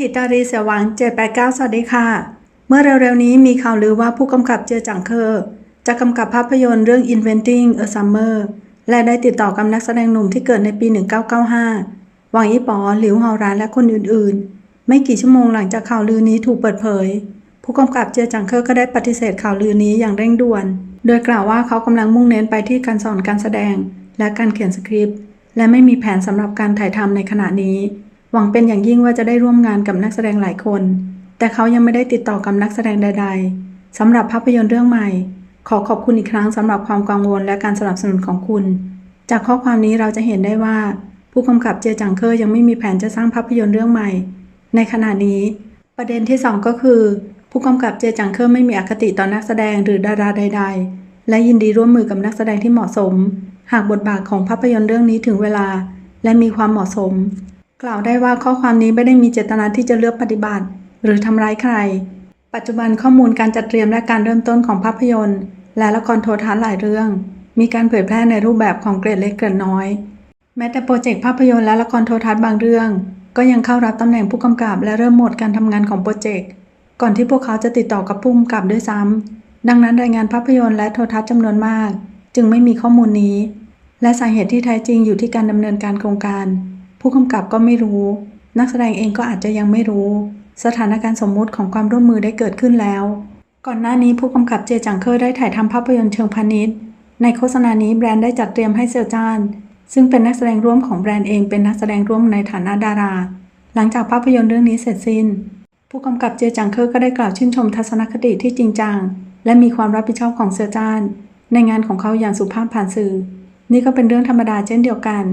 ทิตารีเสวัง789 สวัสดีค่ะ เมื่อเร็วๆนี้มีข่าวลือว่าผู้กำกับเจอจังเคอร์จะกำกับภาพยนตร์เรื่อง Inventing a Summer และได้ติดต่อกับนักแสดงหนุ่มที่เกิดในปี 1995 หวังอีป๋อหลิวเฮารานและคนอื่นๆ ไม่กี่ชั่วโมงหลังจากข่าวลือนี้ถูกเปิดเผย ผู้กำกับเจอจังเคอร์ก็ได้ปฏิเสธข่าวลือนี้อย่างเร่งด่วน โดยกล่าวว่าเขากำลังมุ่งเน้นไปที่การสอนการแสดง และการเขียนสคริปต์และไม่มีแผนสำหรับการถ่ายทำในขณะนี้ หวังเป็นอย่างยิ่งว่าจะได้ร่วมงานกับนักแสดงหลายคน แต่เขายังไม่ได้ติดต่อกับนักแสดงใด ๆสำหรับภาพยนตร์เรื่องใหม่ ขอขอบคุณอีกครั้งสำหรับความกังวลและการสนับสนุนของคุณ จากข้อความนี้เราจะเห็นได้ว่า ผู้กำกับเจยจังเคอร์ยังไม่มีแผนจะสร้างภาพยนตร์เรื่องใหม่ ในขณะนี้ ประเด็นที่สองก็คือ ผู้กำกับเจยจังเคอร์ไม่มีอคติต่อนักแสดงหรือดาราใด ๆ และยินดีร่วมมือกับนักแสดงที่เหมาะสม หากบทบาทของภาพยนตร์เรื่องนี้ถึงเวลา และมีความเหมาะสม กล่าวได้ว่าข้อความนี้ไม่ได้มีเจตนาที่จะเลือกปฏิบัติ หรือทำร้ายใคร ปัจจุบันข้อมูลการจัดเตรียมและการเริ่มต้นของภาพยนตร์ และละครโทรทัศน์หลายเรื่อง มีการเผยแพร่ในรูปแบบของเกรดเล็กเกรดน้อย แม้แต่โปรเจกต์ภาพยนตร์และละครโทรทัศน์บางเรื่อง ก็ยังเข้ารับตำแหน่งผู้กำกับและเริ่มหมดการทำงานของโปรเจกต์ก่อนที่พวกเขาจะติดต่อกับผู้กำกับด้วยซ้ำดังนั้นรายงานภาพยนตร์และโทรทัศน์จำนวนมาก จึงไม่มีข้อมูลนี้ และสาเหตุที่แท้จริงอยู่ที่การดำเนินการโครงการ ผู้กำกับก็ไม่รู้ นักแสดงเองก็อาจจะยังไม่รู้ สถานการณ์สมมุติของความร่วมมือได้เกิดขึ้นแล้ว ก่อนหน้านี้ผู้กำกับเจจังเคอร์ได้ถ่ายทำภาพยนตร์เชิงพาณิชย์ ในโฆษณานี้แบรนด์ได้จัดเตรียมให้เซลจานซึ่งเป็นนักแสดงร่วมของแบรนด์เองเป็นนักแสดงร่วมในฐานะดารา หลังจากภาพยนตร์เรื่องนี้เสร็จสิ้น ผู้กำกับเจจังเคอร์ก็ได้กล่าวชื่นชมทัศนคติที่จริงจังและมีความรับผิดชอบของเซลจานในงานของเขาอย่างสุภาพผ่านสื่อ นี่ก็เป็นเรื่องธรรมดาเช่นเดียวกัน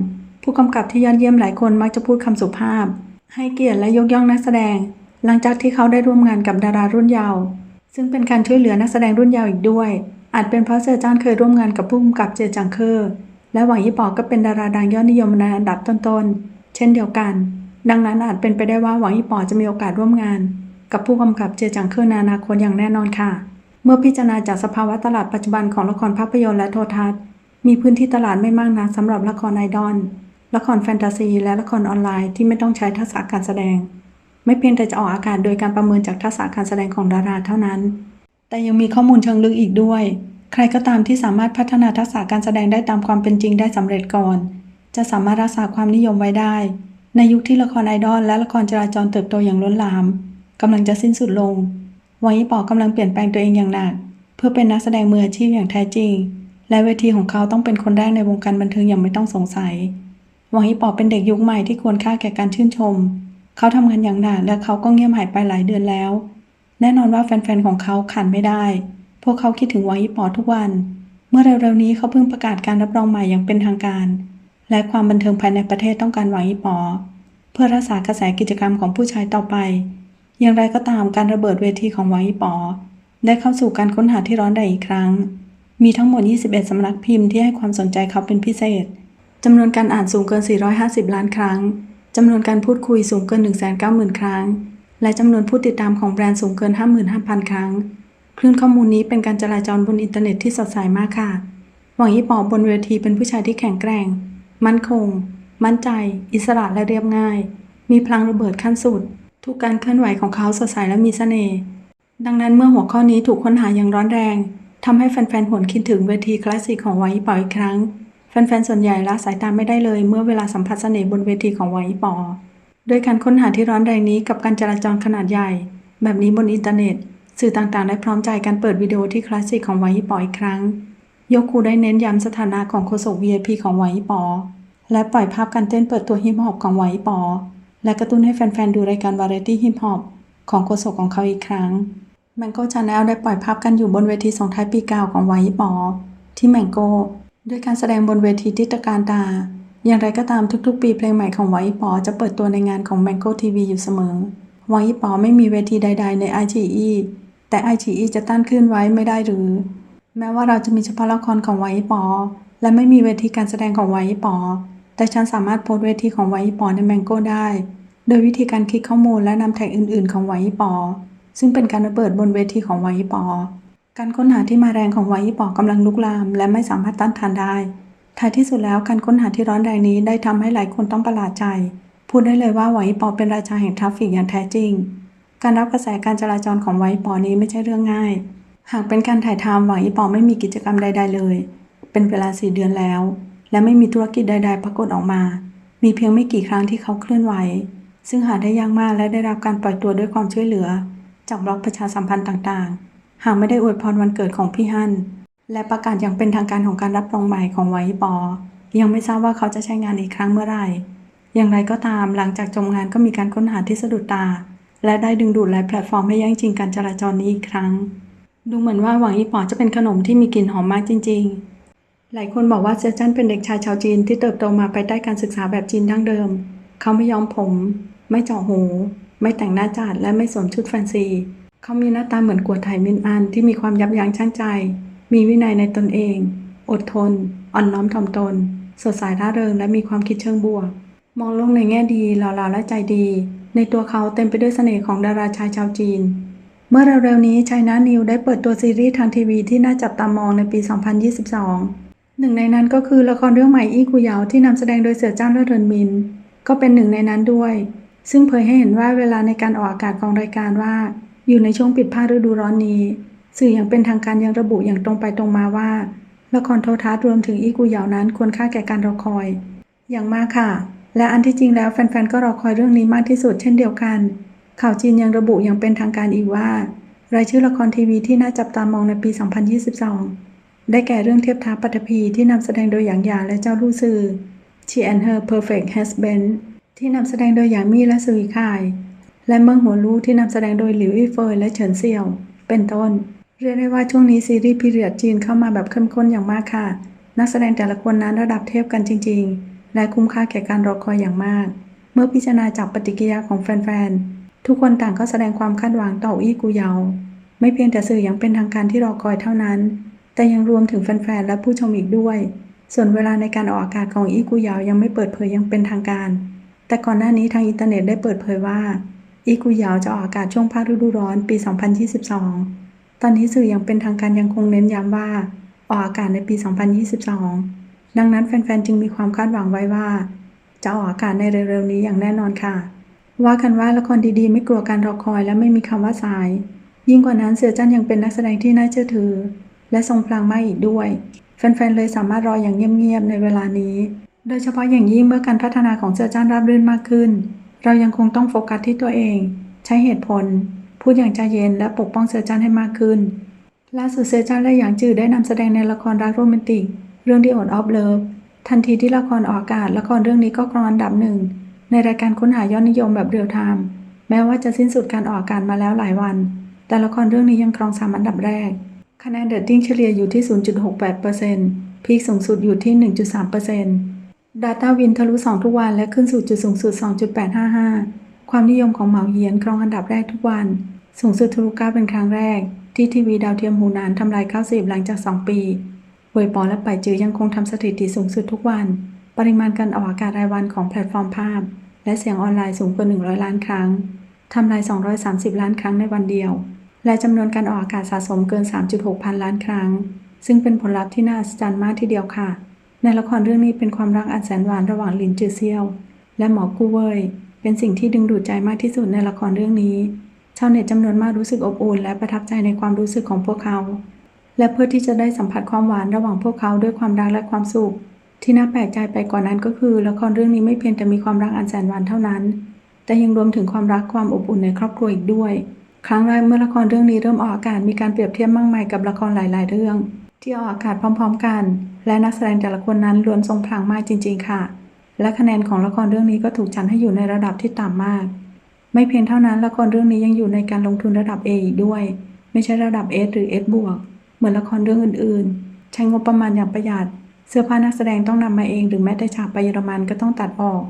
ผู้กำกับที่ยอดเยี่ยมหลายคนมักจะพูดคำสุภาพ ให้เกียรติและยกย่องนักแสดง หลังจากที่เขาได้ร่วมงานกับดารารุ่นเยาว์ซึ่งเป็นการช่วยเหลือนักแสดงรุ่นเยาว์อีกด้วย อาจเป็นเพราะเซอร์จานเคยร่วมงานกับผู้กำกับเจจังเคอร์ และหวังยี่ปอก็เป็นดาราดังยอดนิยมในอันดับต้นๆ เช่นเดียวกัน ดังนั้นอาจเป็นไปได้ว่าหวังยี่ปอจะมีโอกาสร่วมงาน กับผู้กำกับเจจังเคอร์นอนาคตอย่างแน่นอนค่ะ เมื่อพิจารณาจากสภาวะตลาดปัจจุบันของละครภาพยนตร์และโทรทัศน์ มีพื้นที่ตลาดไม่มากนักสำหรับละครไอดอล ละครแฟนตาซี และละครออนไลน์ที่ไม่ต้องใช้ทักษะการแสดง ไม่เพียงแต่จะออกอากาศโดยการประเมินจากทักษะการแสดงของดาราเท่านั้น แต่ยังมีข้อมูลเชิงลึกอีกด้วย ใครก็ตามที่สามารถพัฒนาทักษะการแสดงได้ตามความเป็นจริงได้สำเร็จก่อน จะสามารถรักษาความนิยมไว้ได้ ในยุคที่ละครไอดอลและละครจราจรเติบโตอย่างล้นหลามกำลังจะสิ้นสุดลงวังยี่ปอกำลังเปลี่ยนแปลงตัวเองอย่างหนัก เพื่อเป็นนักแสดงมืออาชีพอย่างแท้จริง และเวทีของเขาต้องเป็นคนแรกในวงการบันเทิงอย่างไม่ต้องสงสัย วังอีปอเป็นเด็กยุคใหม่ที่ควรค่าแก่การชื่นชม เขาทำงานอย่างหนักและเขาก็เงียบหายไปหลายเดือนแล้ว แน่นอนว่าแฟนๆของเขาขาดไม่ได้ พวกเขาคิดถึงวังอีปอทุกวัน เมื่อเร็วๆนี้เขาเพิ่งประกาศการรับรองใหม่อย่างเป็นทางการ และความบันเทิงภายในประเทศต้องการวังอีปอเพื่อรักษากระแสกิจกรรมของผู้ชายต่อไป อย่างไรก็ตามการระเบิดเวทีของวังอีปอได้เข้าสู่การค้นหาที่ร้อนแรงอีกครั้ง มีทั้งหมด 21 สำนักพิมพ์ที่ให้ความสนใจเขาเป็นพิเศษ จำนวนการอ่านสูงเกิน 450 ล้านครั้ง จำนวนการพูดคุยสูงเกิน 190,000 ครั้ง และจำนวนผู้ติดตามของแบรนด์สูงเกิน 55,000 ครั้ง คลื่นข้อมูลนี้เป็นการจราจรบนอินเทอร์เน็ตที่สดใสมากค่ะ หวังยี่ปอบนเวทีเป็นผู้ชายที่แข็งแกร่ง มั่นคง มั่นใจ อิสระและเรียบง่าย มีพลังระเบิดขั้นสุด ทุกการเคลื่อนไหวของเขาสดใสและมีเสน่ห์ดังนั้นเมื่อหัวข้อนี้ถูกค้นหาอย่างร้อนแรงทำให้แฟนๆ หวนคิดถึงเวทีคลาสสิกของไวปออีกครั้ง แฟนๆ ส่วนใหญ่ละสายตาไม่ได้เลย เมื่อเวลาสัมผัสเสน่ห์บนเวทีของไวปอด้วยการค้นหาที่ร้อนแรงนี้กับการจราจรขนาดใหญ่ แบบนี้บนอินเทอร์เน็ต สื่อต่างๆ ได้พร้อมใจการเปิดวิดีโอที่คลาสสิกของไวปออีกครั้ง ยกคูได้เน้นย้ำสถานะของโฆษก VIP ของไวปอและปล่อยภาพการเต้นเปิดตัวฮิปฮอปของไวปอและกระตุ้นให้แฟนๆ ดูรายการวาไรตี้ฮิปฮอปของโฆษกของเขาอีกครั้งแมงโก้ชาแนลได้ปล่อยภาพกันอยู่บนเวทีส่งท้ายปีเก่าของไวปอที่แมงโก้ ด้วยการแสดงบนเวทีที่ตการตา อย่างไรก็ตามทุกๆ ปีเพลงใหม่ของไวปอจะเปิดตัวในงานของแมงโก้ทีวีอยู่เสมอไวปอไม่มีเวทีใด ๆ ใน IGE แต่ IGE จะต้านคลื่นไว้ไม่ได้หรือ แม้ว่าเราจะมีเฉพาะละครของไวปอและไม่มีเวทีการแสดงของไวปอแต่ฉันสามารถโพสต์เวทีของไวปอในแมงโก้ได้ โดยวิธีการคลิกข้อมูลและนำแท็กอื่น ๆ ของไวปอซึ่งเป็นการระเบิดบนเวทีของไวปอ การค้นหาที่มาแรงของไวปอกำลังลุกลาม และไม่สามารถต้านทานได้ ท้ายที่สุดแล้วการค้นหาที่ร้อนแรงนี้ได้ทำให้หลายคนต้องประหลาดใจ พูดได้เลยว่าหวังอีปอเป็นราชาแห่งทราฟฟิกอย่างแท้จริง การรับกระแสการจราจรของหวังอีปอนี้ไม่ใช่เรื่องง่าย หากเป็นการถ่ายทำหวังอีปอไม่มีกิจกรรมใด ๆ เลย เป็นเวลาสี่เดือนแล้ว และไม่มีธุรกิจใด ๆ ปรากฏออกมา มีเพียงไม่กี่ครั้งที่เขาเคลื่อนไหว ซึ่งหาได้ยากมากและได้รับการปล่อยตัวด้วยความช่วยเหลือ จากบล็อกประชาสัมพันธ์ต่างๆ หากไม่ได้อวยพรวันเกิดของพี่ฮั่นและประกาศอย่างเป็นทางการของการรับรองใหม่ของหวังอีปอ ยังไม่ทราบว่าเขาจะใช้งานอีกครั้งเมื่อไหร่ อย่างไรก็ตามหลังจากจบงานก็มีการค้นหาที่สะดุดตา และได้ดึงดูดหลายแพลตฟอร์มให้แย่งชิงการจราจรนี้อีกครั้ง ดูเหมือนว่าหวังอีปอจะเป็นขนมที่มีกลิ่นหอมมากจริง ๆ หลายคนบอกว่าเซจันเป็นเด็กชายชาวจีนที่เติบโตมาภายใต้การศึกษาแบบจีนดั้งเดิม เขาไม่ย้อมผม ไม่เจาะหู ไม่แต่งหน้าจัดและไม่สวมชุดแฟนซี เขามีหน้าตาเหมือนกัวไถมินอันที่มีความยับยั้งชั่งใจ มีวินัยในตนเอง อดทน อ่อนน้อมถ่อมตน สดใสร่าเริงและมีความคิดเชิงบวก มองโลกในแง่ดีหล่อเหลาและใจดี ในตัวเขาเต็มไปด้วยเสน่ห์ของดาราชายชาวจีน เมื่อเร็วๆนี้ช i ยนานิวได้เปิดตัวซีรีส์ทางทีวีที่น่าจับตามองในปี 2022 หนึ่งในนั้นก็คือละครเรื่องใหม่อี้กุเยาที่นำแสดงโดยเสือจ้านและเรินมิน ก็เป็นหนึ่งในนั้นด้วย ซึ่งเผยให้เห็นว่าเวลาในการออกอากาศของรายการว่า อยู่ในช่วงปิดภาคฤดูร้อนนี้ สื่ออย่างเป็นทางการยังระบุอย่างตรงไปตรงมาว่า ละครโทรทัศน์รวมถึงอีกุเหยานั้นควรค่าแก่การรอคอย อย่างมากค่ะ และอันที่จริงแล้วแฟนๆก็รอคอยเรื่องนี้มากที่สุดเช่นเดียวกัน ข่าวจีนยังระบุอย่างเป็นทางการอีกว่ารายชื่อละครทีวีที่น่าจับตามองในปี 2022 ได้แก่เรื่องเทียบทัพปัตภีที่นำแสดงโดยหยางหยาและเจ้าลู่ซือ She and Her Perfect Husband ที่นำแสดงโดยหยางมี่และซืออีข่าย และเมืองหัวลู่ที่นำแสดงโดยหลิวอี้เฟยและเฉินเซี่ยว เป็นต้น เรียกได้ว่าช่วงนี้ซีรีส์พีเรียดจีนเข้ามาแบบเข้มข้นอย่างมากค่ะ นักแสดงแต่ละคนนั้นระดับเทพกันจริง ๆ และคุ้มค่าแก่การรอคอยอย่างมาก เมื่อพิจารณาจากปฏิกิริยาของแฟนๆทุกคนต่างก็แสดงความคาดหวังต่ออี้กูเยา ไม่เพียงแต่สื่ออย่างเป็นทางการที่รอคอยเท่านั้น แต่ยังรวมถึงแฟนๆและผู้ชมอีกด้วยส่วนเวลาในการออกอากาศของอี้กูเยายังไม่เปิดเผยยังเป็นทางการ แต่ก่อนหน้านี้ทางอินเทอร์เน็ตได้เปิดเผยว่า อีกูยาวจะออกอากาศช่วงภาคฤดูร้อนปี 2022 ตอนนี้สื่ออย่างเป็นทางการยังคงเน้นย้ำว่า ออกอากาศในปี 2022 ดังนั้นแฟนๆ จึงมีความคาดหวังไว้ว่า จะออกอากาศในเร็วๆนี้อย่างแน่นอนค่ะ ว่ากันว่าละครดีๆ ไม่กลัวการรอคอยและไม่มีคำว่าสาย ยิ่งกว่านั้นเสือจันยังเป็นนักแสดงที่น่าเชื่อถือ และทรงพลังมากอีกด้วย แฟนๆ เลยสามารถรออย่างเงียบๆ ในเวลานี้ โดยเฉพาะอย่างยิ่งเมื่อการพัฒนาของเสือจันราบรื่นมากขึ้น เรายังคงต้องโฟกัสที่ตัวเอง ใช้เหตุผล พูดอย่างใจเย็นและปกป้องเสือจันให้มากขึ้น ล่าสุดเสือจันและหยางจือได้นำแสดงในละครรักโรแมนติก เรื่องที่อดออฟเลิฟทันทีที่ละครออกอากาศละครเรื่องนี้ก็ครองอันดับหนึ่งในรายการค้นหายอดนิยมแบบเรียลไทม์แม้ว่าจะสิ้นสุดการออกอากาศมาแล้วหลายวัน แต่ละครเรื่องนี้ยังครองสามอันดับแรก คะแนนเดตติ้งเฉลี่ยอยู่ที่ 0.68%พีคสูงสุดอยู่ที่ 1.3% Data Win ทะลุ 2 ทุกวันและขึ้นสู่จุดสูงสุด 2.855 ความนิยมของเหมาเยียนครองอันดับแรกทุกวัน สูงสุดทะลุเก้าเป็นครั้งแรก ที่ทีวีดาวเทียมหูนานทำลาย 90 หลังจาก 2 ปีเวยปอและไปจือยังคงทำสถิติสูงสุดทุกวัน ปริมาณการออกอากาศรายวันของแพลตฟอร์มภาพ และเสียงออนไลน์สูงกว่า 100 ล้านครั้งทำลาย 230 ล้านครั้งในวันเดียว และจำนวนการออกอากาศสะสมเกิน 3.6 พันล้านครั้ง ซึ่งเป็นผลลัพธ์ที่น่าอัศจรรย์มากทีเดียวค่ะ ในละครเรื่องนี้เป็นความรักอันแสนหวานระหว่างลินจือเซียว และหมอกู้เว่ยเป็นสิ่งที่ดึงดูดใจมากที่สุดในละครเรื่องนี้ ชาวเน็ตจำนวนมากรู้สึกอบอุ่นและประทับใจในความรู้สึกของพวกเขา และเพื่อที่จะได้สัมผัสความหวานระหว่างพวกเขาด้วยความรักและความสุข ที่น่าแปลกใจไปกว่านั้นก็คือ ละครเรื่องนี้ไม่เพียงแต่มีความรักอันแสนหวานเท่านั้น แต่ยังรวมถึงความรักความอบอุ่นในครอบครัวอีกด้วย ครั้งแรกเมื่อละครเรื่องนี้เริ่มออกอากาศมีการเปรียบเทียบมากมายกับละครหลาย ๆ เรื่อง ที่ออกอากาศพร้อมๆกัน และนักแสดงแต่ละคนนั้นล้วนทรงพลังมากจริง ๆ ค่ะ และคะแนนของละครเรื่องนี้ก็ถูกจัดให้อยู่ในระดับที่ต่ำมาก ไม่เพียงเท่านั้นละครเรื่องนี้ยังอยู่ในการลงทุนระดับ A อีกด้วย ไม่ใช่ระดับ S หรือ S บวกเหมือนละครเรื่องอื่นๆ ใช้งบประมาณอย่างประหยัด เสื้อผ้านักแสดงต้องนำมาเอง หรือแม้แต่ฉากไปเยอรมันก็ต้องตัดออก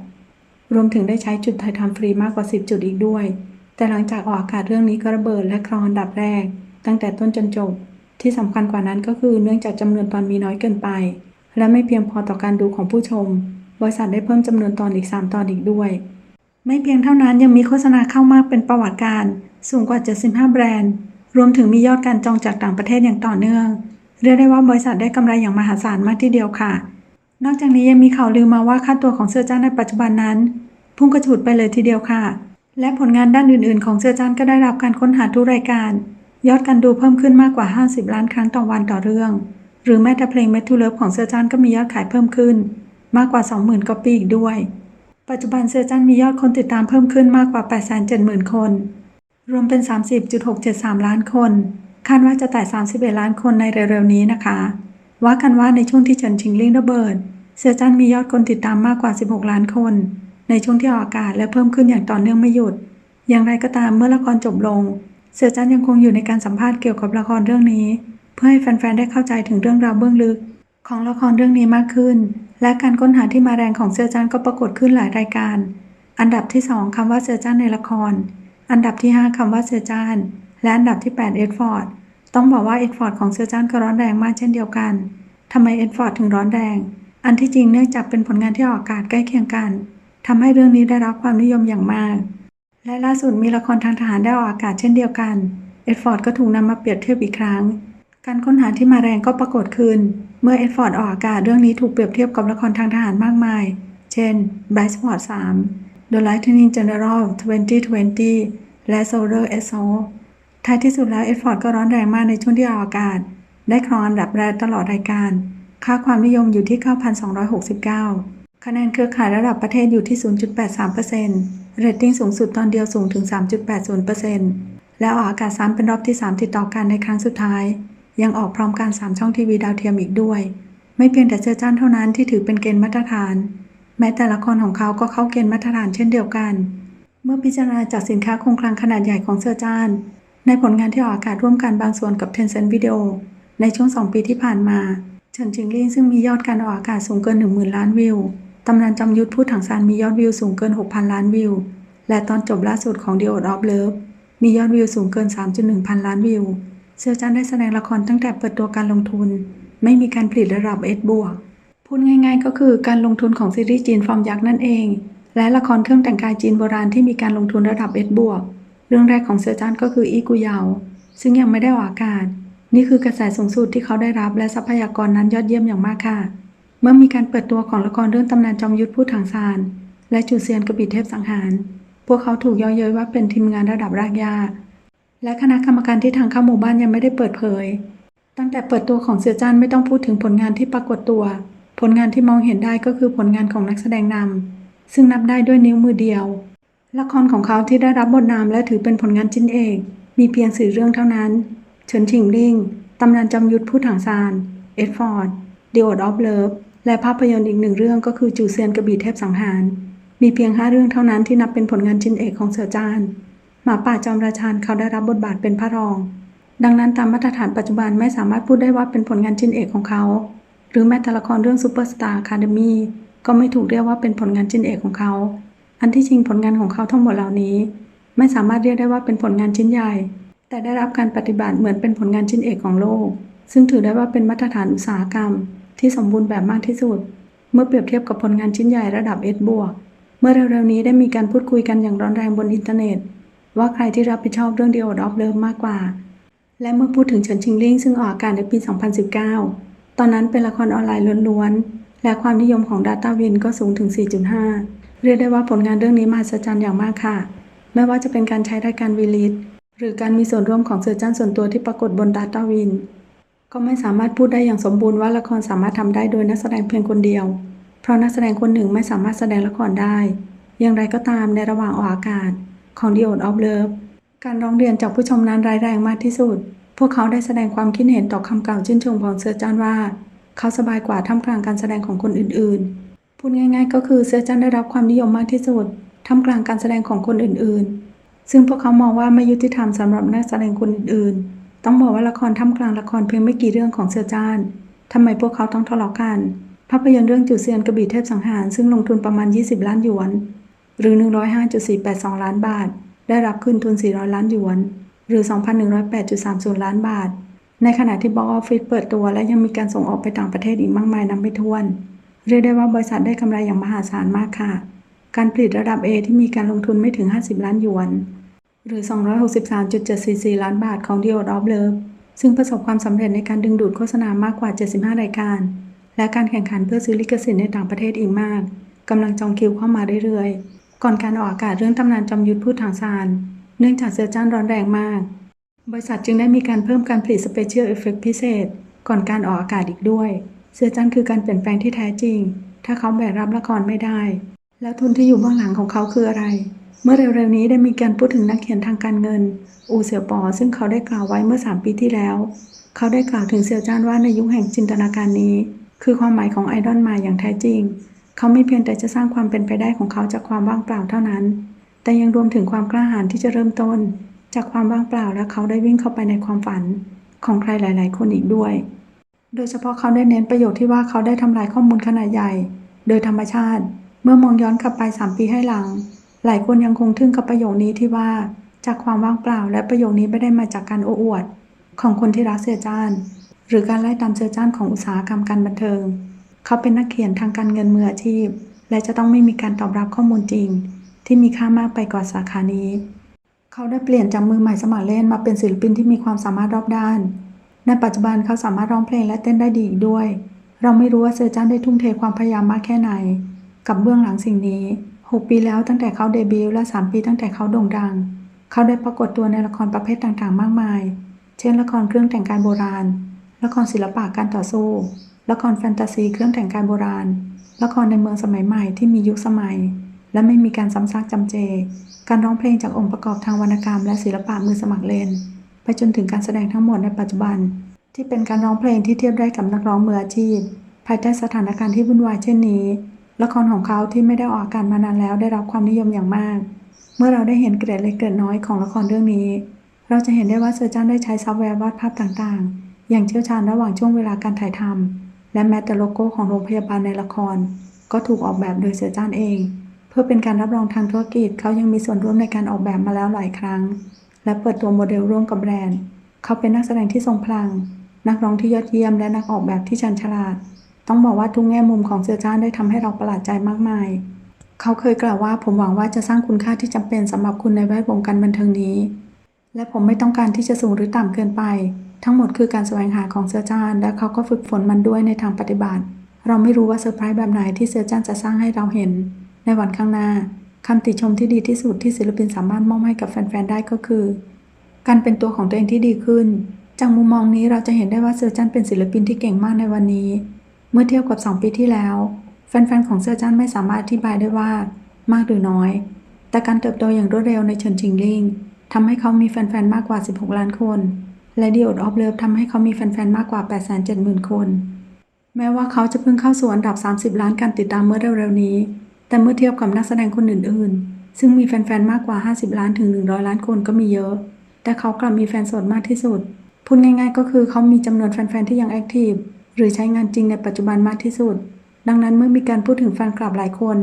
รวมถึงได้ใช้จุดถ่ายทำฟรีมากกว่า 10 จุดอีกด้วย แต่หลังจากออกอากาศเรื่องนี้ก็ระเบิดและครองอันดับแรก ตั้งแต่ต้นจนจบ ที่สำคัญกว่านั้นก็คือเนื่องจากจำนวนตอนมีน้อยเกินไป และไม่เพียงพอต่อการดูของผู้ชม บริษัทได้เพิ่มจำนวนตอนอีก 3 ตอนอีกด้วย ไม่เพียงเท่านั้นยังมีโฆษณาเข้ามากเป็นประวัติการ สูงกว่า 75 แบรนด์ รวมถึงมียอดการจองจากต่างประเทศอย่างต่อเนื่อง เรียกได้ว่าบริษัทได้กำไรอย่างมหาศาลมากทีเดียวค่ะ นอกจากนี้ยังมีข่าวลือมาว่าค่าตัวของเสื้อจ้าในปัจจุบันนั้น พุ่งกระฉูดไปเลยทีเดียวค่ะ และผลงานด้านอื่น ๆ ของเสือจันก็ได้รับการค้นหาทุกรายการ ยอดการดูเพิ่มขึ้นมากกว่า 50 ล้านครั้งต่อวันต่อเรื่อง หรือแม้แต่เพลง m e t to Love ของเสือจันก็มียอดขายเพิ่มขึ้น มากกว่า 20,000ก๊อปปี้อีกด้วย ปัจจุบันเสือจันมียอดคนติดตามเพิ่มขึ้นมากกว่า 870,000 คน รวมเป็น 30.673 ล้านคน คาดว่าจะแตะ31 ล้านคนในเร็วๆนี้นะคะ ว่ากันว่าในช่วงที่เฉินชิงลิงระเบิดเสือจันมียอดคนติดตามมากกว่า 16 ล้านคน ในช่วงที่ออกอากาศและเพิ่มขึ้นอย่างต่อเนื่องไม่หยุด อย่างไรก็ตามเมื่อละครจบลง เสือจันยังคงอยู่ในการสัมภาษณ์เกี่ยวกับละครเรื่องนี้ เพื่อให้แฟนๆได้เข้าใจถึงเรื่องราวเบื้องลึก ของละครเรื่องนี้มากขึ้น และการค้นหาที่มาแรงของเสือจันก็ปรากฏขึ้นหลายรายการ อันดับที่ 2คำว่าเสือจันในละคร อันดับที่ 5คำว่าเสือจันและอันดับที่8เอ็ดฟอร์ดต้องบอกว่าเอ็ดฟอร์ดของเสือจันก็ร้อนแรงมากเช่นเดียวกันทำไมเอ็ดฟอร์ดถึงร้อนแรง อันที่จริงเนื่องจากเป็นผลงานที่ออกอากาศใกล้เคียงกันทำให้เรื่องนี้ได้รับความนิยมอย่างมาก และล่าสุดมีละครทางทหารได้ออกอากาศเช่นเดียวกัน เอ็ดฟอร์ดก็ถูกนำมาเปรียบเทียบอีกครั้ง การค้นหาที่มาแรงก็ปรากฏขึ้น เมื่อเอ็ดฟอร์ดออกอากาศเรื่องนี้ถูกเปรียบเทียบกับละครทางทหารมากมาย เช่น b r i g h t Sport 3 The Lightning General 2020 และ Soldier SO ท้ายที่สุดแล้วเอ็ดฟอร์ดก็ร้อนแรงมากในช่วงที่ออกอากาศ ได้ครองอันดับแรกตลอดรายการ ค่าความนิยมอยู่ที่ 9,269 คะแนนเครือข่ายระดับประเทศอยู่ที่ 0.83%เรตติ้งสูงสุดตอนเดียวสูงถึง 3.80%และออกอากาศซ้ำเป็นรอบที่ 3 ติดต่อกันในครั้งสุดท้าย ยังออกพร้อมกัน 3 ช่องทีวีดาวเทียมอีกด้วย ไม่เพียงแต่เจอจ้านเท่านั้นที่ถือเป็นเกณฑ์มาตรฐาน แม้แต่ละครของเขาก็เข้าเกณฑ์มาตรฐานเช่นเดียวกัน เมื่อพิจารณาจากสินค้าคงคลังขนาดใหญ่ของเซอร์จาน ในผลงานที่ออกอากาศร่วมกันบางส่วนกับ Tencent Video ในช่วง 2 ปีที่ผ่านมาเฉินชิงลิงซึ่งมียอดการออกอากาศสูงเกิน 10,000 ล้านวิว ตำนานจอมยุทธพูดถังซานมียอดวิวสูงเกิน 6,000 ล้านวิว และตอนจบล่าสุดของ The Oath of Love มียอดวิวสูงเกิน 3.1 พันล้านวิว เซอร์จันได้แสดงละครตั้งแต่เปิดตัวการลงทุน ไม่มีการผลิตระดับ S บวกพูดง่ายๆ ก็คือการลงทุนของซีรีส์จีนฟอร์มยักษ์นั่นเอง และละครเครื่องแต่งกายจีนโบราณที่มีการลงทุนระดับ S บวกเรื่องแรกของเซอร์จันก็คืออีกุยาวซึ่งยังไม่ได้ออกอากาศ นี่คือกระแสสูงสุดที่เขาได้รับและทรัพยากรนั้นยอดเยี่ยมอย่างมากค่ะ เมื่อมีการเปิดตัวของละครเรื่องตำนานจอมยุทธพูดถังซาน และจูเซียนกบี่เทพสังหาร พวกเขาถูกย่อเย้ยว่าเป็นทีมงานระดับรากหญ้าและคณะกรรมการที่ทางเข้าหมู่บ้านยังไม่ได้เปิดเผย ตั้งแต่เปิดตัวของเสือจานไม่ต้องพูดถึงผลงานที่ปรากฏตัว ผลงานที่มองเห็นได้ก็คือผลงานของนักแสดงนำซึ่งนับได้ด้วยนิ้วมือเดียว ละครของเขาที่ได้รับบทนำและถือเป็นผลงานชิ้นเอกมีเพียงสี่เรื่องเท่านั้น เฉินชิงลิง ตำนานจำยุทธผู้ถังซาน เอ็ดฟอร์ด The Oath of Love และภาพยนตร์อีกหนึ่งเรื่องก็คือจูเซียนกระบี่เทพสังหาร มีเพียงห้าเรื่องเท่านั้นที่นับเป็นผลงานชิ้นเอกของเสือจานหมาป่าจอมราชานเขาได้รับบทบาทเป็นพระรอง ดังนั้นตามมาตรฐานปัจจุบันไม่สามารถพูดได้ว่าเป็นผลงานชิ้นเอกของเขา หรือแม้แต่ละครเรื่อง Superstar Academy ก็ไม่ถูกเรียกว่าเป็นผลงานชิ้นเอกของเขา อันที่จริงผลงานของเขาทั้งหมดเหล่านี้ ไม่สามารถเรียกได้ว่าเป็นผลงานชิ้นใหญ่ แต่ได้รับการปฏิบัติเหมือนเป็นผลงานชิ้นเอกของโลก ซึ่งถือได้ว่าเป็นมาตรฐานอุตสาหกรรม ที่สมบูรณ์แบบมากที่สุด เมื่อเปรียบเทียบกับผลงานชิ้นใหญ่ระดับ S บวกเมื่อเร็วๆนี้ได้มีการพูดคุยกันอย่างร้อนแรงบนอินเทอร์เน็ต ว่าใครที่รับผิดชอบเรื่อง The Oath of Love มากกว่า และเมื่อพูดถึงเฉินชิงลิงซึ่งออกอากาศในปี 2019 ตอนนั้นเป็นละครออนไลน์ล้วนๆ และความนิยมของ Data Win ก็สูงถึง 4.5 เรียกได้ว่าผลงานเรื่องนี้มหัศจรรย์อย่างมากค่ะ ไม่ว่าจะเป็นการใช้รายการวีลิสหรือการมีส่วนร่วมของเสือจ้านส่วนตัวที่ปรากฏบน Data Win ก็ไม่สามารถพูดได้อย่างสมบูรณ์ว่าละครสามารถทำได้โดยนักแสดงเพียงคนเดียว เพราะนักแสดงคนหนึ่งไม่สามารถแสดงละครได้ อย่างไรก็ตามในระหว่างออกอากาศของ The Oath of Love การร้องเรียนจากผู้ชมนั้นร้ายแรงมากที่สุด พวกเขาได้แสดงความคิดเห็นต่อคำกล่าวชื่นชมของเสือจานว่า เขาสบายกว่าท่ามกลางการแสดงของคนอื่นๆ พูดง่าย ๆ ก็คือเสือจานได้รับความนิยมมากที่สุดท่ามกลางการแสดงของคนอื่นๆ ซึ่งพวกเขามองว่าไม่ยุติธรรมสำหรับนักแสดงคนอื่นๆ ต้องบอกว่าละครท่ามกลางละครเพียงไม่กี่เรื่องของเสือจานทำไมพวกเขาต้องทะเลาะกัน ภาพยนตร์เรื่องจูเซียนกระบี่เทพสังหาร ซึ่งลงทุนประมาณ 20 ล้านหยวน หรือ 105.482 ล้านบาท ได้รับคืนทุน 400 ล้านหยวน หรือ 2,108.30 ล้านบาท ในขณะที่บ็อกออฟฟิศเปิดตัวและยังมีการส่งออกไปต่างประเทศอีกมากมายนับไม่ถ้วน เรียกได้ว่าบริษัทได้กำไรอย่างมหาศาลมากค่ะ การผลิตระดับ A ที่มีการลงทุนไม่ถึง 50 ล้านหยวน หรือ 263.744ล้านบาทของ The Oath of Love ซึ่งประสบความสำเร็จในการดึงดูดโฆษณามากกว่า 75 รายการ และการแข่งขันเพื่อซื้อลิขสิทธิ์ในต่างประเทศอีกมากกำลังจองคิวเข้ามาเรื่อยๆ ก่อนการออกอากาศเรื่องตำนานจอมยุทธพูดทางซาน เนื่องจากเสือจ้านร้อนแรงมาก บริษัทจึงได้มีการเพิ่มการผลิตสเปเชียลเอฟเฟกพิเศษ ก่อนการออกอากาศอีกด้วย เสือจ้านคือการเปลี่ยนแปลงที่แท้จริง ถ้าเขาแบกรับละครไม่ได้ แล้วทุนที่อยู่เบื้องหลังของเขาคืออะไร เมื่อเร็วๆนี้ได้มีการพูดถึงนักเขียนทางการเงิน อูเสี่ยวปอซึ่งเขาได้กล่าวไว้เมื่อ 3 ปีที่แล้ว เขาได้กล่าวถึงเสี่ยวจ้านว่าในยุคแห่งจินตนาการนี้ คือความหมายของไอดอลมาอย่างแท้จริง เขาไม่เพียงแต่จะสร้างความเป็นไปได้ของเขาจากความว่างเปล่าเท่านั้น แต่ยังรวมถึงความกล้าหาญที่จะเริ่มต้น จากความว่างเปล่าและเขาได้วิ่งเข้าไปในความฝัน ของใครหลาย ๆ คนอีกด้วย โดยเฉพาะเขาได้เน้นประโยชน์ที่ว่าเขาได้ทำลายข้อมูลขนาดใหญ่ โดยธรรมชาติ เมื่อมองย้อนกลับไป 3 ปีให้หลัง หลายคนยังคงทึ่งกับประโยคนี้ที่ว่า จากความว่างเปล่าและประโยคนี้ไม่ได้มาจากการโอ้อวด ของคนที่รักเสือจ้าน หรือการไล่ตามเสือจ้านของอุตสาหกรรมการบันเทิง เขาเป็นนักเขียนทางการเงินมืออาชีพ และจะต้องไม่มีการตอบรับข้อมูลจริง ที่มีค่ามากไปกว่าสาขานี้ เขาได้เปลี่ยนจากมือใหม่สมัครเล่นมาเป็นศิลปินที่มีความสามารถรอบด้าน ในปัจจุบันเขาสามารถร้องเพลงและเต้นได้ดีอีกด้วย เราไม่รู้ว่าเซอร์จันได้ทุ่มเทความพยายามมากแค่ไหน กับเบื้องหลังสิ่งนี้ 6 ปีแล้วตั้งแต่เขาเดบิวต์และ 3 ปีตั้งแต่เขาโด่งดัง เขาได้ปรากฏตัวในละครประเภทต่างๆ มากมาย เช่น ละครเครื่องแต่งกายโบราณ ละครศิลปะการต่อสู้ ละครแฟนตาซีเครื่องแต่งกายโบราณ ละครในเมืองสมัยใหม่ที่มียุคสมัย และไม่มีการซ้ำซากจำเจ การร้องเพลงจากองค์ประกอบทางวรรณกรรมและศิลปะมือสมัครเล่น ไปจนถึงการแสดงทั้งหมดในปัจจุบัน ที่เป็นการร้องเพลงที่เทียบได้กับนักร้องมืออาชีพ ภายใต้สถานการณ์ที่วุ่นวายเช่นนี้ ละครของเขาที่ไม่ได้ออกอากาศมานานแล้วได้รับความนิยมอย่างมาก เมื่อเราได้เห็นเกร็ดเล็กเกร็ดน้อยของละครเรื่องนี้ เราจะเห็นได้ว่าเซอร์จันได้ใช้ซอฟต์แวร์วาดภาพต่างๆ อย่างเชี่ยวชาญระหว่างช่วงเวลาการถ่ายทำและแม้แต่โลโก้ของโรงพยาบาลในละคร ก็ถูกออกแบบโดยเซอร์จันเอง เพื่อเป็นการรับรองทางธุรกิจเขายังมีส่วนร่วมในการออกแบบมาแล้วหลายครั้ง และเปิดตัวโมเดลร่วมกับแบรนด์ เขาเป็นนักแสดงที่ทรงพลัง นักร้องที่ยอดเยี่ยมและนักออกแบบที่ชันฉลาด ต้องบอกว่าทุกแง่มุมของเซอร์จานได้ทำให้เราประหลาดใจมากมาย เขาเคยกล่าวว่าผมหวังว่าจะสร้างคุณค่าที่จำเป็นสำหรับคุณในแวดวงการบันเทิงนี้ และผมไม่ต้องการที่จะสูงหรือต่ำเกินไป ทั้งหมดคือการแสวงหาของเซอร์จาน และเขาก็ฝึกฝนมันด้วยในทางปฏิบัติ เราไม่รู้ว่าเซอร์ไพรส์แบบไหนที่เซอร์จานจะสร้างให้เราเห็น ในวันข้างหน้าคำติชมที่ดีที่สุดที่ศิลปินสามารถมอบให้กับแฟนๆได้ก็คือ การเป็นตัวของตัวเองที่ดีขึ้น จากมุมมองนี้เราจะเห็นได้ว่าเซอร์จันเป็นศิลปินที่เก่งมากในวันนี้ เมื่อเทียบกับ 2 ปีที่แล้ว แฟนๆ ของเซอร์จันไม่สามารถอธิบายได้ว่ามากหรือน้อย แต่การเติบโตอย่างรวดเร็วในเฉินชิงลิงทำให้เขามีแฟนๆ มากกว่า 16 ล้านคน และดีโอดออฟเลิฟทำให้เขามีแฟนๆ มากกว่า 870,000 คน แม้ว่าเขาจะเพิ่งเข้าสู่อันดับ 30 ล้านการติดตามเมื่อเร็วๆนี้ แต่เมื่อเทียบกับนักแสดงคนอื่นๆ ซึ่งมีแฟนๆ มากกว่า 50 ล้านถึง 100 ล้านคนก็มีเยอะ แต่เขากลับมีแฟนสดมากที่สุด พูดง่ายๆ ก็คือเขามีจำนวนแฟนๆ ที่ยังแอคทีฟ หรือใช้งานจริงในปัจจุบันมากที่สุด ดังนั้นเมื่อมีการพูดถึงแฟนคลับหลายคน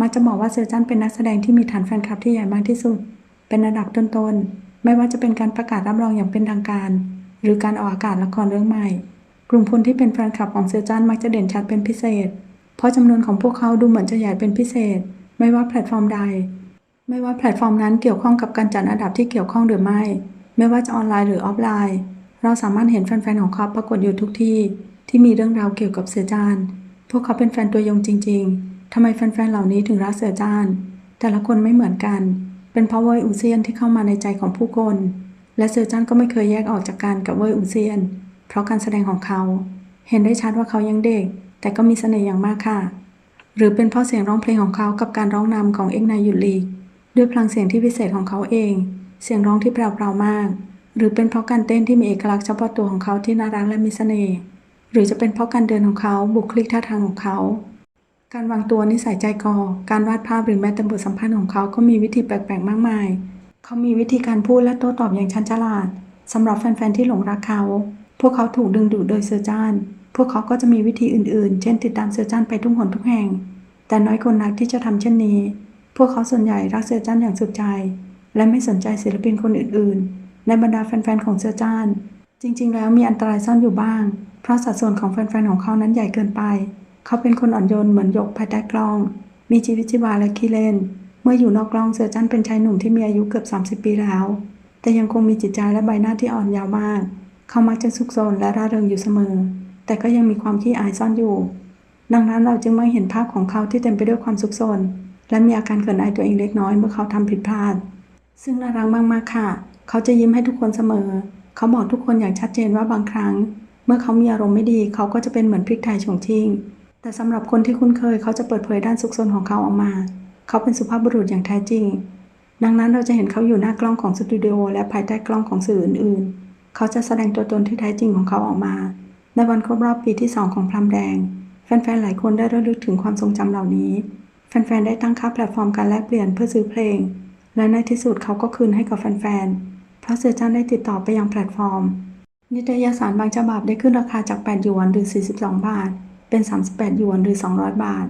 มักจะบอกว่าเซอร์จันเป็นนักแสดงที่มีฐานแฟนคลับที่ใหญ่มากที่สุด เป็นระดับต้นๆ ไม่ว่าจะเป็นการประกาศรับรองอย่างเป็นทางการ หรือการออกอากาศละครเรื่องใหม่ กลุ่มคนที่เป็นแฟนคลับของเซอร์จันมักจะเด่นชัดเป็นพิเศษ เพราะจำนวนของพวกเขาดูเหมือนจะใหญ่เป็นพิเศษ ไม่ว่าแพลตฟอร์มใด ไม่ว่าแพลตฟอร์มนั้นเกี่ยวข้องกับการจัดอันดับที่เกี่ยวข้องหรือไม่ ไม่ว่าจะออนไลน์หรือออฟไลน์ เราสามารถเห็นแฟนๆของเขาปรากฏอยู่ทุกที่ ที่มีเรื่องราวเกี่ยวกับเสือจาน พวกเขาเป็นแฟนตัวยงจริง ๆ ทำไมแฟนๆ เหล่านี้ถึงรักเสือจาน แต่ละคนไม่เหมือนกัน เป็นเพราะเวยอูเซียนที่เข้ามาในใจของผู้คน และเสือจานก็ไม่เคยแยกออกจากกันกับเวยอูเซียน เพราะการแสดงของเขา เห็นได้ชัดว่าเขายังเด็ก แต่ก็มีเสน่ห์อย่างมากค่ะ หรือเป็นเพราะเสียงร้องเพลงของเขากับการร้องนำของเอ็กนายหยุดลีด้วยพลังเสียงที่พิเศษของเขาเอง เสียงร้องที่แปรวๆมาก หรือเป็นเพราะการเต้นที่มีเอกลักษณ์เฉพาะตัวของเขาที่น่ารักและมีเสน่ห์ หรือจะเป็นเพราะการเดินของเขาบุคลิกท่าทางของเขา การวางตัวนิสัยใจคอการวาดภาพหรือแม้แต่บทสัมภาษณ์ของเขาก็มีวิธีแปลกๆ มากมาย เขามีวิธีการพูดและโต้ตอบอย่างชันฉลาดสำหรับแฟนๆที่หลงรักเขา พวกเขาถูกดึงดูดโดยเซอร์จานพวกเขาก็จะมีวิธีอื่นๆ เช่นติดตามเซอร์จานไปทุกหนทุกแห่ง แต่น้อยคนนักที่จะทำเช่นนี้ พวกเขาส่วนใหญ่รักเซอร์จานอย่างสุดใจ และไม่สนใจศิลปินคนอื่นๆ ในบรรดาแฟนๆของเซอร์จานจริงๆ แล้วมีอันตรายซ่อนอยู่บ้าง เพราะสัดส่วนของแฟนๆของเขานั้นใหญ่เกินไป เขาเป็นคนอ่อนโยนเหมือนหยกภายใต้กล้อง มีชีวิตชีวาและขี้เล่น เมื่ออยู่นอกกล้องเซอร์จันเป็นชายหนุ่มที่มีอายุเกือบ 30 ปีแล้ว แต่ยังคงมีจิตใจและใบหน้าที่อ่อนเยาว์มาก เขามักจะซุกซนและร่าเริงอยู่เสมอ แต่ก็ยังมีความขี้อายซ่อนอยู่ ดังนั้นเราจึงไม่เห็นภาพของเขาที่เต็มไปด้วยความซุกซนและมีอาการเขินอายตัวเองเล็กน้อยเมื่อเขาทำผิดพลาด ซึ่งน่ารักมากๆค่ะ เขาจะยิ้มให้ทุกคนเสมอ เขาบอกทุกคนอย่างชัดเจนว่าบางครั้ง เมื่อเขามีอารมณ์ไม่ดีเขาก็จะเป็นเหมือนพริกไทยชงชิ่ง แต่สำหรับคนที่คุ้นเคยเขาจะเปิดเผยด้านซุกซนของเขาออกมา เขาเป็นสุภาพบุรุษอย่างแท้จริง ดังนั้นเราจะเห็นเขาอยู่หน้ากล้องของสตูดิโอและภายใต้กล้องของสื่ออื่นๆ เขาจะแสดงตัวตนที่แท้จริงของเขาออกมา ในวันครบรอบปีที่ 2 ของพรำแดง แฟนๆ หลายคนได้ระลึกถึงความทรงจำเหล่านี้ แฟนๆ ได้ตั้งค่าแพลตฟอร์มการแลกเปลี่ยนเพื่อซื้อเพลง และในที่สุดเขาก็คืนให้กับแฟนๆ เพราะเสือจ้านได้ติดต่อไปยังแพลตฟอร์ม นิตยสารบางฉบับได้ขึ้นราคาจาก 8 หยวนหรือ 42 บาท เป็น 38 หยวนหรือ 200 บาท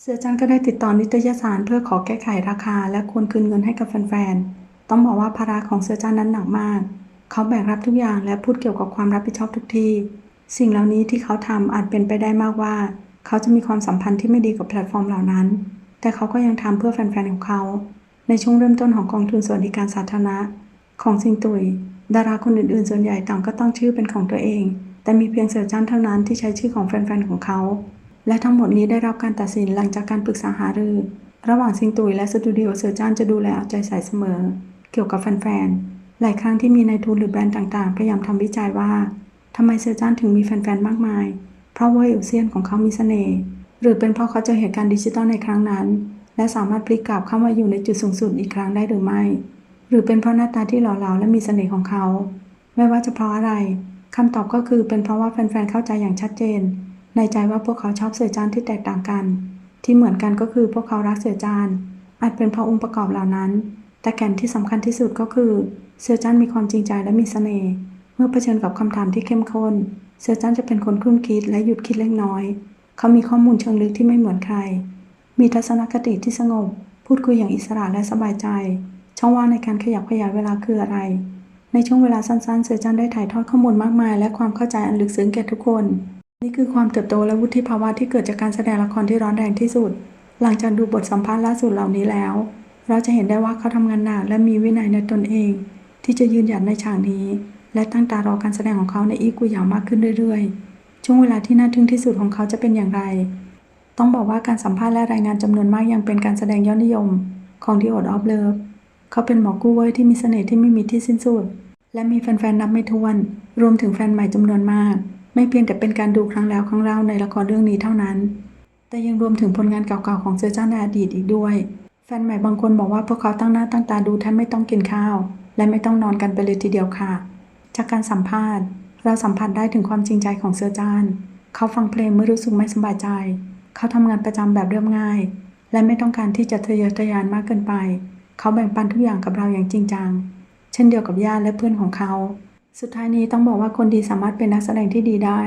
เสือจันก็ได้ติดต่อนิตยสารเพื่อขอแก้ไขราคาและควรคืนเงินให้กับแฟนๆ ต้องบอกว่าภาระของเสือจันนั้นหนักมาก เขาแบกรับทุกอย่างและพูดเกี่ยวกับความรับผิดชอบทุกที่ สิ่งเหล่านี้ที่เขาทำอาจเป็นไปได้มากว่า เขาจะมีความสัมพันธ์ที่ไม่ดีกับแพลตฟอร์มเหล่านั้น แต่เขาก็ยังทำเพื่อแฟนๆ ของเขา ในช่วงเริ่มต้นของกองทุนสวัสดิการสาธารณะของซิงตุยดาราคนอื่นๆ ส่วนใหญ่ต่างก็ต้องชื่อเป็นของตัวเอง แต่มีเพียงเสือจันเท่านั้นที่ใช้ชื่อของแฟนๆของเขา และทั้งหมดนี้ได้รับการตัดสินหลังจากการปรึกษาหารือ ระหว่างซิงตุยและสตูดิโอเสือจ้านจะดูแลเอาใจใส่เสมอ เกี่ยวกับแฟนๆ หลายครั้งที่มีนายทุนหรือแบรนด์ต่างๆ พยายามทำวิจัยว่าทำไมเสือจ้านถึงมีแฟนๆ มากมาย เพราะว่ยอุเซียนของเขามีเสน่ห์หรือเป็นเพราะเขาเจอเหตุการณ์ดิจิทัลในครั้งนั้น และสามารถพลิกกลับเข้ามาอยู่ในจุดสูงสุดอีกครั้งได้หรือไม่ หรือเป็นเพราะหน้าตาที่หล่อเหลาและมีเสน่ห์ของเขา ไม่ว่าจะเพราะอะไรคำตอบก็คือเป็นเพราะว่าแฟนๆเข้าใจอย่างชัดเจน ในใจว่าพวกเขาชอบเสือจานที่แตกต่างกัน ที่เหมือนกันก็คือพวกเขารักเสือจานอาจเป็นเพราะองค์ประกอบเหล่านั้น แต่แก่นที่สำคัญที่สุดก็คือ เสือจานมีความจริงใจและมีเสน่ห์ เมื่อเผชิญกับคำถามที่เข้มข้น เสือจานจะเป็นคนครุ่นคิดและหยุดคิดเล็กน้อย เขามีข้อมูลเชิงลึกที่ไม่เหมือนใคร มีทัศนคติที่สงบ พูดคุยอย่างอิสระและสบายใจ ช่องว่างในการขยับขยายเวลาคืออะไร ในช่วงเวลาสั้นๆเสือจันได้ถ่ายทอดข้อมูลมากมาย และความเข้าใจอันลึกซึ้งแก่ทุกคน นี่คือความเติบโตและวุฒิภาวะที่เกิดจากการแสดงละครที่ร้อนแรงที่สุด หลังจากดูบทสัมภาษณ์ล่าสุดเหล่านี้แล้ว เราจะเห็นได้ว่าเขาทำงานหนักและมีวินัยในตนเอง ที่จะยืนหยัดในฉากนี้ และตั้งตารอการแสดงของเขาในอีกุยางมากขึ้นเรื่อยๆ ช่วงเวลาที่น่าทึ่งที่สุดของเขาจะเป็นอย่างไร ต้องบอกว่าการสัมภาษณ์และรายงานจำนวนมากยังเป็นการแสดงยอดนิยมของ The Odd of Love เขาเป็นหมอกู้เว้ยที่มีเสน่ห์ที่ไม่มีที่สิ้นสุด และมีแฟนๆนับไม่ถ้วน รวมถึงแฟนใหม่จำนวนมาก ไม่เพียงแต่เป็นการดูครั้งแล้วครั้งเล่าในละครเรื่องนี้เท่านั้น แต่ยังรวมถึงผลงานเก่าๆของเซอร์จ้าในอดีตอีกด้วย แฟนใหม่บางคนบอกว่าพวกเขาตั้งหน้าตั้งตาดูแทบไม่ต้องกินข้าว และไม่ต้องนอนกันไปเลยทีเดียวค่ะ จากการสัมภาษณ์ เราสัมผัสได้ถึงความจริงใจของเซอร์จานเขาฟังเพลงเมื่อรู้สึกไม่สบายใจ เขาทำงานประจำแบบเรียบง่าย และไม่ต้องการที่จะทะเยอทะยานมากเกินไป เขาแบ่งปันทุกอย่างกับเราอย่างจริงจัง เช่นเดียวกับญาติและเพื่อนของเขา สุดท้ายนี้ต้องบอกว่าคนดีสามารถเป็นนักแสดงที่ดีได้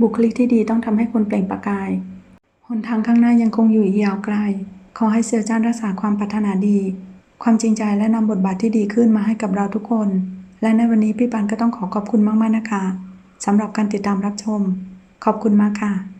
บุคลิกที่ดีต้องทำให้คนเปล่งประกาย หนทางข้างหน้ายังคงอยู่อีกยาวไกล ขอให้เซียวจ้านรักษาความปรารถนาดี ความจริงใจและนำบทบาทที่ดีขึ้นมาให้กับเราทุกคน และในวันนี้พี่ปันก็ต้องขอขอบคุณมากๆนะคะสำหรับการติดตามรับชม ขอบคุณมากค่ะ